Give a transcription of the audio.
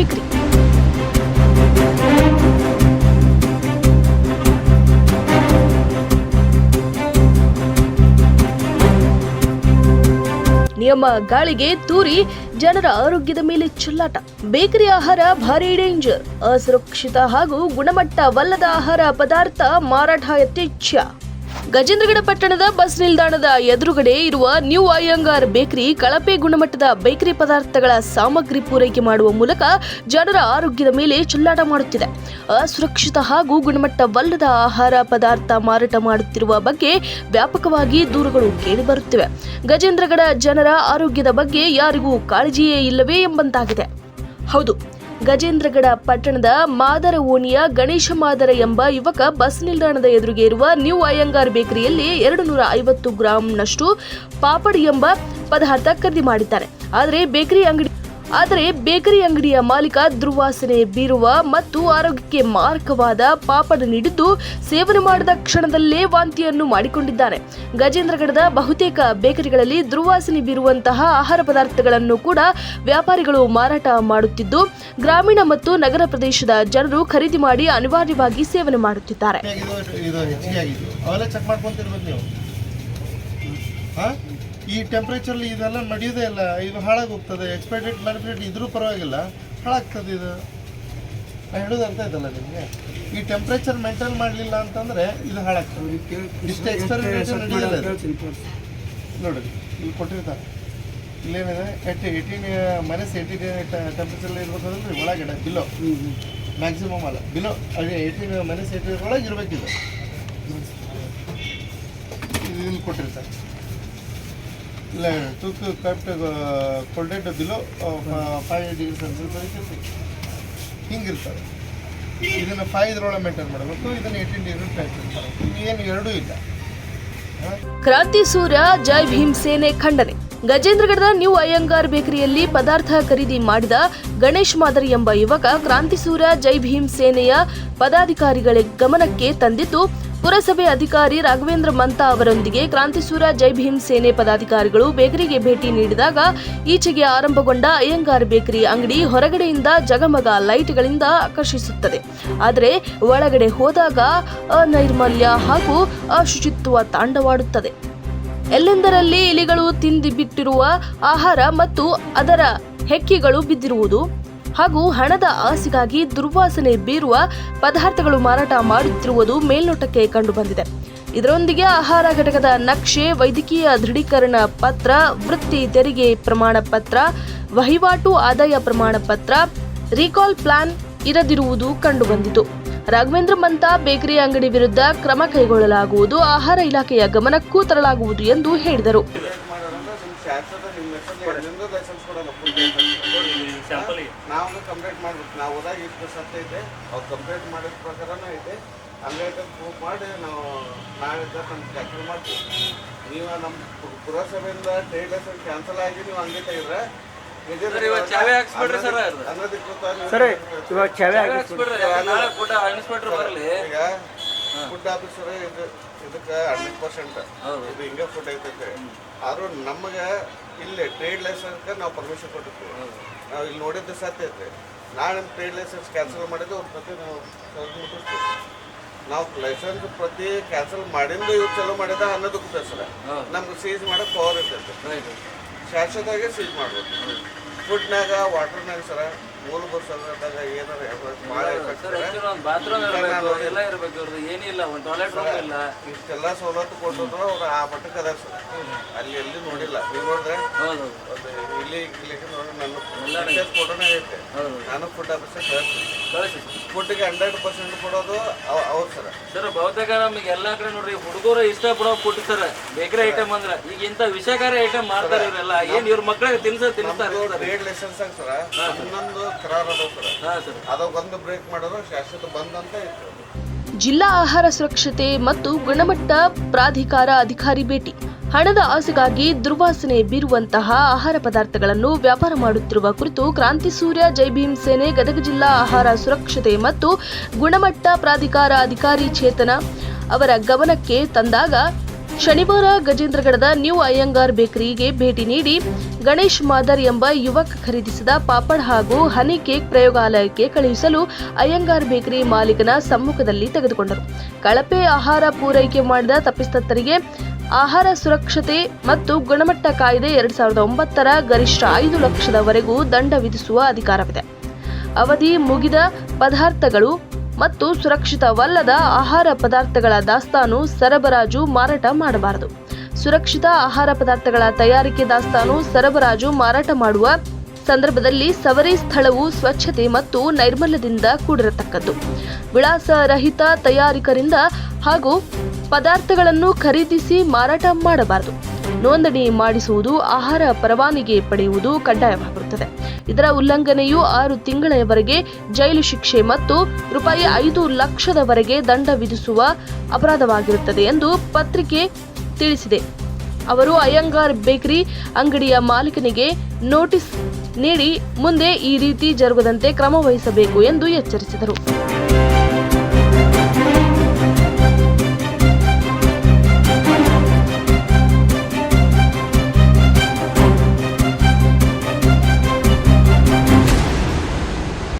Bakery ನಿಯಮ ಗಾಳಿಗೆ ತೂರಿ ಜನರ ಆರೋಗ್ಯದ ಮೇಲೆ ಚುಲ್ಲಾಟ. ಬೇಕರಿ ಆಹಾರ ಭಾರಿ ಡೇಂಜರ್ ಅಸುರಕ್ಷಿತ ಹಾಗೂ ಗುಣಮಟ್ಟವಲ್ಲದ ಆಹಾರ ಪದಾರ್ಥ ಮಾರಾಟ ಯಥೇಚ್ಛ ಗಜೇಂದ್ರಗಡ ಪಟ್ಟಣದ ಬಸ್ ನಿಲ್ದಾಣದ ಎದುರುಗಡೆ ಇರುವ ನ್ಯೂ ಅಯ್ಯಂಗಾರ್ ಬೇಕರಿ ಕಳಪೆ ಗುಣಮಟ್ಟದ ಬೇಕರಿ ಪದಾರ್ಥಗಳ ಸಾಮಗ್ರಿ ಪೂರೈಕೆ ಮಾಡುವ ಮೂಲಕ ಜನರ ಆರೋಗ್ಯದ ಮೇಲೆ ಚೆಲ್ಲಾಟ ಮಾಡುತ್ತಿದೆ. ಅಸುರಕ್ಷಿತ ಹಾಗೂ ಗುಣಮಟ್ಟವಲ್ಲದ ಆಹಾರ ಪದಾರ್ಥ ಮಾರಾಟ ಮಾಡುತ್ತಿರುವ ಬಗ್ಗೆ ವ್ಯಾಪಕವಾಗಿ ದೂರುಗಳು ಕೇಳಿಬರುತ್ತಿವೆ ಗಜೇಂದ್ರಗಡ ಜನರ ಆರೋಗ್ಯದ ಬಗ್ಗೆ ಯಾರಿಗೂ ಕಾಳಜಿಯೇ ಇಲ್ಲವೇ ಎಂಬಂತಾಗಿದೆ. ಹೌದು ಗಜೇಂದ್ರಗಡ ಪಟ್ಟಣದ ಮಾದರ ಓಣಿಯ ಗಣೇಶ ಮಾದರ ಎಂಬ ಯುವಕ ಬಸ್ ನಿಲ್ದಾಣದ ಎದುರಿಗೆ ಇರುವ ನ್ಯೂ ಅಯ್ಯಂಗಾರ್ ಬೇಕರಿಯಲ್ಲಿ ಎರಡು ನೂರ ಐವತ್ತು ಗ್ರಾಂನಷ್ಟು ಪಾಪಡ್ ಎಂಬ ಪದಾರ್ಥ ಖರೀದಿ ಮಾಡಿದ್ದಾರೆ. ಆದರೆ ಬೇಕರಿ ಅಂಗಡಿ ಆದರೆ ಬೇಕರಿ ಅಂಗಡಿಯ ಮಾಲೀಕ ದುರ್ವಾಸನೆ ಬೀರುವ ಮತ್ತು ಆರೋಗ್ಯಕ್ಕೆ ಮಾರಕವಾದ ಪಾಪಡ ನೀಡಿದ್ದು ಸೇವನೆ ಮಾಡಿದ ಕ್ಷಣದಲ್ಲೇ ವಾಂತಿಯನ್ನು ಮಾಡಿಕೊಂಡಿದ್ದಾನೆ. ಗಜೇಂದ್ರಗಡದ ಬಹುತೇಕ ಬೇಕರಿಗಳಲ್ಲಿ ದುರ್ವಾಸನೆ ಬೀರುವಂತಹ ಆಹಾರ ಪದಾರ್ಥಗಳನ್ನು ಕೂಡ ವ್ಯಾಪಾರಿಗಳು ಮಾರಾಟ ಮಾಡುತ್ತಿದ್ದು, ಗ್ರಾಮೀಣ ಮತ್ತು ನಗರ ಪ್ರದೇಶದ ಜನರು ಖರೀದಿ ಮಾಡಿ ಅನಿವಾರ್ಯವಾಗಿ ಸೇವನೆ ಮಾಡುತ್ತಿದ್ದಾರೆ. ಈ ಟೆಂಪ್ರೇಚರ್ಲಿ ಇದೆಲ್ಲ ನಡೆಯೋದೇ ಇಲ್ಲ. ಇದು ಹಾಳಾಗಿ ಹೋಗ್ತದೆ ಎಕ್ಸ್ಪೈರ್ಡೆಡ್ ಮ್ಯಾನುಫ್ಯಾಕ್ಚರ್ ಇದ್ರೂ ಪರವಾಗಿಲ್ಲ. ಹಾಳಾಗ್ತದೆ ಇದು. ನಾನು ಹೇಳೋದು ಅರ್ಥ ಆಯ್ತಲ್ಲ ನಿಮಗೆ? ಈ ಟೆಂಪ್ರೇಚರ್ ಮೇಂಟೈನ್ ಮಾಡಲಿಲ್ಲ ಅಂತಂದರೆ ಇದು ಹಾಳಾಗ್ತದೆ. ಇಷ್ಟು ಎಕ್ಸ್ಪೆರಿಮೆಂಟ್ ನಡೆಯೋದಿಲ್ಲ ನೋಡಿ ಇಲ್ಲಿ ಕೊಟ್ಟಿರ್ತಾರೆ ಇಲ್ಲೇನಿದೆ? At eighteen minus eighteen temperature ಇರ್ಬೇಕಂದ್ರೆ ಒಳಗಡೆ ಬಿಲೋ ಮ್ಯಾಕ್ಸಿಮಮ್ ಅಲ್ಲ. ಬಿಲೋ ಅದೇ ಏಯ್ಟೀನ್ ಮೈನಸ್ ಏಯ್ಟೀನ್ ಒಳಗೆ ಇರಬೇಕಿದೆ. ಇದು ಇಲ್ಲಿ ಕೊಟ್ಟಿರ್ತಾರೆ. ಇಲ್ಲ, ತೂಕ ಕರೆಕ್ಟ್ ಕೋಲ್ಡೆಡ್ ಬಿಲೋ ಫೈವ್ ಡಿಗ್ರಿ ಸೆಲ್ಸಿಯಸ್ ಹಿಂಗಿರ್ತದೆ. ಇದನ್ನು ಫೈವ್ ಇದ್ರೊಳಗೆ ಮೇಂಟೈನ್ ಮಾಡಬೇಕು. ಇದನ್ನು ಏಯ್ಟೀನ್ ಡಿಗ್ರಿ ಇರ್ತಾರೆ ಏನು ಎರಡೂ ಇಲ್ಲ. ಕ್ರಾಂತಿ ಸೂರ್ಯ, ಜೈ ಭೀಮ್ ಸೇನೆ ಖಂಡನೆ. ಗಜೇಂದ್ರಗಡದ ನ್ಯೂ ಅಯ್ಯಂಗಾರ್ ಬೇಕರಿಯಲ್ಲಿ ಪದಾರ್ಥ ಖರೀದಿ ಮಾಡಿದ ಗಣೇಶ್ ಮಾದರಿ ಎಂಬ ಯುವಕ ಕ್ರಾಂತಿ ಸೂರ್ಯ, ಜೈ ಭೀಮ್ ಸೇನೆಯ ಪದಾಧಿಕಾರಿಗಳ ಗಮನಕ್ಕೆ ತಂದಿದ್ದು ಪುರಸಭೆ ಅಧಿಕಾರಿ ರಾಘವೇಂದ್ರ ಮಂತಾ ಅವರೊಂದಿಗೆ ಕ್ರಾಂತಿಸೂರ ಜೈ ಭೀಮ್ ಸೇನೆ ಪದಾಧಿಕಾರಿಗಳು ಬೇಕರಿಗೆ ಭೇಟಿ ನೀಡಿದಾಗ ಈಚೆಗೆ ಆರಂಭಗೊಂಡ ಅಯ್ಯಂಗಾರ್ ಬೇಕರಿ ಅಂಗಡಿ ಹೊರಗಡೆಯಿಂದ ಜಗಮಗ ಲೈಟ್ಗಳಿಂದ ಆಕರ್ಷಿಸುತ್ತದೆ. ಆದರೆ ಒಳಗಡೆ ಹೋದಾಗ ಅನೈರ್ಮಲ್ಯ ಹಾಗೂ ಅಶುಚಿತ್ವ ತಾಂಡವಾಡುತ್ತದೆ. ಎಲ್ಲೆಂದರಲ್ಲಿ ಇಲಿಗಳು ತಿಂದು ಬಿಟ್ಟಿರುವ ಆಹಾರ ಮತ್ತು ಅದರ ಹೆಕ್ಕಿಗಳು ಬಿದ್ದಿರುವುದು ಹಾಗೂ ಹಣದ ಆಸೆಗಾಗಿ ದುರ್ವಾಸನೆ ಬೀರುವ ಪದಾರ್ಥಗಳು ಮಾರಾಟ ಮಾಡುತ್ತಿರುವುದು ಮೇಲ್ನೋಟಕ್ಕೆ ಕಂಡುಬಂದಿದೆ. ಇದರೊಂದಿಗೆ ಆಹಾರ ಘಟಕದ ನಕ್ಷೆ, ವೈದ್ಯಕೀಯ ದೃಢೀಕರಣ ಪತ್ರ, ವೃತ್ತಿ ತೆರಿಗೆ ಪ್ರಮಾಣ ಪತ್ರ, ವಹಿವಾಟು ಆದಾಯ ಪ್ರಮಾಣ ಪತ್ರ, ರೀಕಾಲ್ ಪ್ಲಾನ್ ಇರದಿರುವುದು ಕಂಡುಬಂದಿತು. ರಾಘವೇಂದ್ರ ಮಂತ ಬೇಕರಿ ಅಂಗಡಿ ವಿರುದ್ಧ ಕ್ರಮ ಕೈಗೊಳ್ಳಲಾಗುವುದು. ಆಹಾರ ಇಲಾಖೆಯ ಗಮನಕ್ಕೂ ತರಲಾಗುವುದು ಎಂದು ಹೇಳಿದರು ನಾವು ಕಂಪ್ಲೇಂಟ್ ಮಾಡ್ಬೇಕು ಇಷ್ಟು ಸತ್ಯ ಐತೆ ಅವ್ರು ಕಂಪ್ಲೇಂಟ್ ಮಾಡಿದ ಪ್ರಕಾರನೇ ಇದೆ. ಹಂಗಾಗಿ ಪ್ರೂಫ್ ಮಾಡಿ ನಾವು ನಾಳೆ ನಮ್ಮ ಕ್ಯಾನ್ಸಲ್ ಮಾಡ್ತೀವಿ. ನೀವು ನಮ್ಮ ಪುರಸಭೆಯಿಂದ ಟ್ರೇಡ್ ಲೈಸೆನ್ಸ್ ಕ್ಯಾನ್ಸಲ್ ಆಗಿ ನೀವು ಹಂಗೆ ತೆಗೆದ್ರೆ ಸರ್, ಇವತ್ತು ಚಾವಿ ಹಾಕ್ಸ್ಬಿಡ್ರಿ ಸರ್ ಸರಿ ಇವಾಗ ಚಾವೆ ಇನ್ಸ್ಪೆಕ್ಟರ್ ಬರಲಿ. ಈಗ ಫುಡ್ ಆಫೀಸರ್ ಇದು ಇದಕ್ಕೆ ಹಂಡ್ರೆಡ್ ಪರ್ಸೆಂಟ್. ಇದು ಹಿಂಗೆ ಫುಡ್ ಐತೈತೆ. ಆದ್ರೂ ನಮಗೆ ಇಲ್ಲಿ ಟ್ರೇಡ್ ಲೈಸನ್ಸ್ ನಾವು ಪರ್ಮಿಷನ್ ಕೊಟ್ಟಿರ್ತೀವಿ. ನಾವು ಇಲ್ಲಿ ನೋಡಿದ್ದು ಸಾಧ್ಯ ಐತೆ. ನಾಳೆ ನಮ್ಮ ಟ್ರೇಡ್ ಲೈಸೆನ್ಸ್ ಕ್ಯಾನ್ಸಲ್ ಮಾಡಿದ್ದು ಅವ್ರ ಪ್ರತಿ ನಾವು ನಾವು ಲೈಸೆನ್ಸ್ ಪ್ರತಿ ಕ್ಯಾನ್ಸಲ್ ಮಾಡಿಂದ ಇವ್ರು ಚಲೋ ಮಾಡಿದ ಅನ್ನೋದಕ್ಕೂ ಬೇಸರ. ನಮ್ಗೆ ಸೀಸ್ ಮಾಡೋಕೆ ಪವರ್ ಇರ್ತೈತೆ. ಶಾಶ್ವತವಾಗಿ ಸೀಸ್ ಮಾಡ್ಬೇಕು ಫುಡ್ನಾಗ ವಾಟರ್ನಾಗ ಸರ ಮೂಲಭೂತ ಸೌಕರ್ಯದಾಗ ಏನಾರ ಭಾಳ ಇರಬೇಕು ಎಲ್ಲ ಇರಬೇಕು ಇವ್ರದ್ದು ಏನಿಲ್ಲ ಒಂದು ಟಾಯ್ಲೆಟ್ ರೂಮ್ ಇಲ್ಲ ಇಷ್ಟೆಲ್ಲ ಸವಲತ್ತು ಕೊಟ್ಟಿದ್ರು ಅವ್ರು ಆ ಮಟ್ಟಕ್ಕೆ ಅದ ಸರ್ ಅಲ್ಲಿ ಎಲ್ಲಿ ನೋಡಿಲ್ಲ. ನೀವು ನೋಡಿದ್ರೆ ಹೌದು. ಇಲ್ಲಿ ಇಲ್ಲಿಗೆ ನೋಡಿ ನನ್ನ ಎಲ್ಲ ಫೋಟೋನೇ ಐತೆ. ನಾನು ಫುಡ್ ಆಫೀಸರ್ ಕಳಿಸ್ತೀನಿ ಕಳಿಸಿ. ಫುಡ್ಗೆ ಹಂಡ್ರೆಡ್ ಪರ್ಸೆಂಟ್ ಕೊಡೋದು ಅವ್- ಅವ್ರು ಸರ್. ಸರ್ ಬಹುತೇಕ ನಮಗೆ ಎಲ್ಲಾ ಕಡೆ ನೋಡ್ರಿ ಹುಡುಗರು ಇಷ್ಟ ಪಡೋ ಫುಡ್ ಸರ್. ಬೇಕರಿ ಐಟಮ್ ಅಂದ್ರೆ. ಈಗ ಇಂಥ ವಿಷಕಾರಿ ಐಟಮ್ ಮಾಡ್ತಾರೆ ಇವರೆಲ್ಲ. ಏನು ಇವ್ರ ಮಕ್ಳಿಗೆ ತಿನ್ಸ ತಿನ್ನಿಸ್ತಾರೆ ಸರ. ಹನ್ನೊಂದು ಬ್ರೇಕ್ ಶಾಶ್ವತ ಬಂದ್ ಅಂತ ಜಿಲ್ಲಾ ಆಹಾರ ಸುರಕ್ಷತೆ ಮತ್ತು ಗುಣಮಟ್ಟ ಪ್ರಾಧಿಕಾರ ಅಧಿಕಾರಿ ಭೇಟಿ. ಹಣದ ಆಸೆಗಾಗಿ ದುರ್ವಾಸನೆ ಬೀರುವಂತಹ ಆಹಾರ ಪದಾರ್ಥಗಳನ್ನು ವ್ಯಾಪಾರ ಮಾಡುತ್ತಿರುವ ಕುರಿತು ಕ್ರಾಂತಿ ಸೂರ್ಯ ಜೈಭೀಮ್ ಸೇನೆ ಗದಗ ಜಿಲ್ಲಾ ಆಹಾರ ಸುರಕ್ಷತೆ ಮತ್ತು ಗುಣಮಟ್ಟ ಪ್ರಾಧಿಕಾರ ಅಧಿಕಾರಿ ಚೇತನ ಅವರ ಗಮನಕ್ಕೆ ತಂದಾಗ ಶನಿವಾರ ಗಜೇಂದ್ರಗಡದ ನ್ಯೂ ಅಯ್ಯಂಗಾರ್ ಬೇಕರಿಗೆ ಭೇಟಿ ನೀಡಿ ಗಣೇಶ್ ಮಾದರ್ ಎಂಬ ಯುವಕ ಖರೀದಿಸಿದ ಪಾಪಡ್ ಹಾಗೂ ಹನಿ ಕೇಕ್ ಪ್ರಯೋಗಾಲಯಕ್ಕೆ ಕಳುಹಿಸಲು ಅಯ್ಯಂಗಾರ್ ಬೇಕರಿ ಮಾಲೀಕನ ಸಮ್ಮುಖದಲ್ಲಿ ತೆಗೆದುಕೊಂಡರು. ಕಳಪೆ ಆಹಾರ ಪೂರೈಕೆ ಮಾಡಿದ ತಪ್ಪಿತಸ್ಥರಿಗೆ ಆಹಾರ ಸುರಕ್ಷತೆ ಮತ್ತು ಗುಣಮಟ್ಟ ಕಾಯ್ದೆ ಎರಡ್ ಸಾವಿರದ ಒಂಬತ್ತರ ಗರಿಷ್ಠ ಐದು ಲಕ್ಷದವರೆಗೂ ದಂಡ ವಿಧಿಸುವ ಅಧಿಕಾರವಿದೆ. ಅವಧಿ ಮುಗಿದ ಪದಾರ್ಥಗಳು ಮತ್ತು ಸುರಕ್ಷಿತವಲ್ಲದ ಆಹಾರ ಪದಾರ್ಥಗಳ ದಾಸ್ತಾನು, ಸರಬರಾಜು, ಮಾರಾಟ ಮಾಡಬಾರದು. ಸುರಕ್ಷಿತ ಆಹಾರ ಪದಾರ್ಥಗಳ ತಯಾರಿಕೆ ದಾಸ್ತಾನು, ಸರಬರಾಜು, ಮಾರಾಟ ಮಾಡುವ ಸಂದರ್ಭದಲ್ಲಿ ಸವರಿ ಸ್ಥಳವು ಸ್ವಚ್ಛತೆ ಮತ್ತು ನೈರ್ಮಲ್ಯದಿಂದ ಕೂಡಿರತಕ್ಕದ್ದು. ವಿಳಾಸರಹಿತ ತಯಾರಿಕರಿಂದ ಹಾಗೂ ಪದಾರ್ಥಗಳನ್ನು ಖರೀದಿಸಿ ಮಾರಾಟ ಮಾಡಬಾರದು. ನೋಂದಣಿ ಮಾಡಿಸುವುದು ಆಹಾರ ಪರವಾನಗಿ ಪಡೆಯುವುದು ಕಡ್ಡಾಯವಾಗಿರುತ್ತದೆ. ಇದರ ಉಲ್ಲಂಘನೆಯು ಆರು ತಿಂಗಳವರೆಗೆ ಜೈಲು ಶಿಕ್ಷೆ ಮತ್ತು ರೂಪಾಯಿ ಐದು ಲಕ್ಷದವರೆಗೆ ದಂಡ ವಿಧಿಸುವ ಅಪರಾಧವಾಗಿರುತ್ತದೆ ಎಂದು ಪತ್ರಿಕೆ ತಿಳಿಸಿದೆ. ಅವರು ಅಯ್ಯಂಗಾರ್ ಬೇಕರಿ ಅಂಗಡಿಯ ಮಾಲೀಕನಿಗೆ ನೋಟಿಸ್ ನೀಡಿ ಮುಂದೆ ಈ ರೀತಿ ಜರುಗದಂತೆ ಕ್ರಮ ವಹಿಸಬೇಕು ಎಂದು ಎಚ್ಚರಿಸಿದರು.